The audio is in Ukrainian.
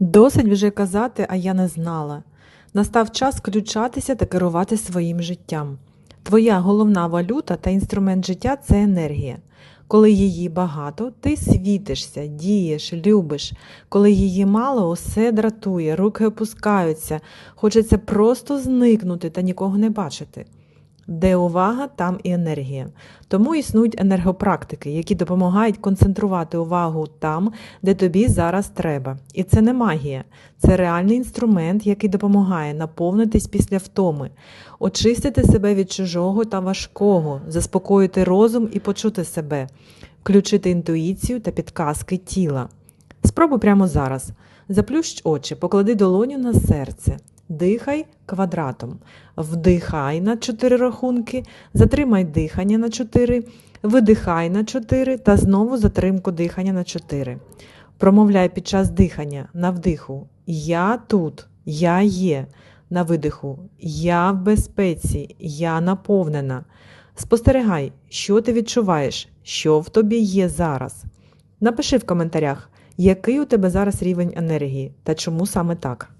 Досить вже казати, а я не знала. Настав час включатися та керувати своїм життям. Твоя головна валюта та інструмент життя це енергія. Коли її багато, ти світишся, дієш, любиш. Коли її мало, усе дратує, руки опускаються, хочеться просто зникнути та нікого не бачити. Де увага, там і енергія. Тому існують енергопрактики, які допомагають концентрувати увагу там, де тобі зараз треба. І це не магія, це реальний інструмент, який допомагає наповнитись після втоми, очистити себе від чужого та важкого, заспокоїти розум і почути себе, включити інтуїцію та підказки тіла. Спробуй прямо зараз. Заплющ очі, поклади долоню на серце. Дихай квадратом. Вдихай на 4 рахунки, затримай дихання на 4, видихай на 4 та знову затримку дихання на 4. Промовляй під час дихання на вдиху Я тут, я є. На видиху Я в безпеці, я наповнена. Спостерігай, що ти відчуваєш, що в тобі є зараз. Напиши в коментарях, який у тебе зараз рівень енергії та чому саме так.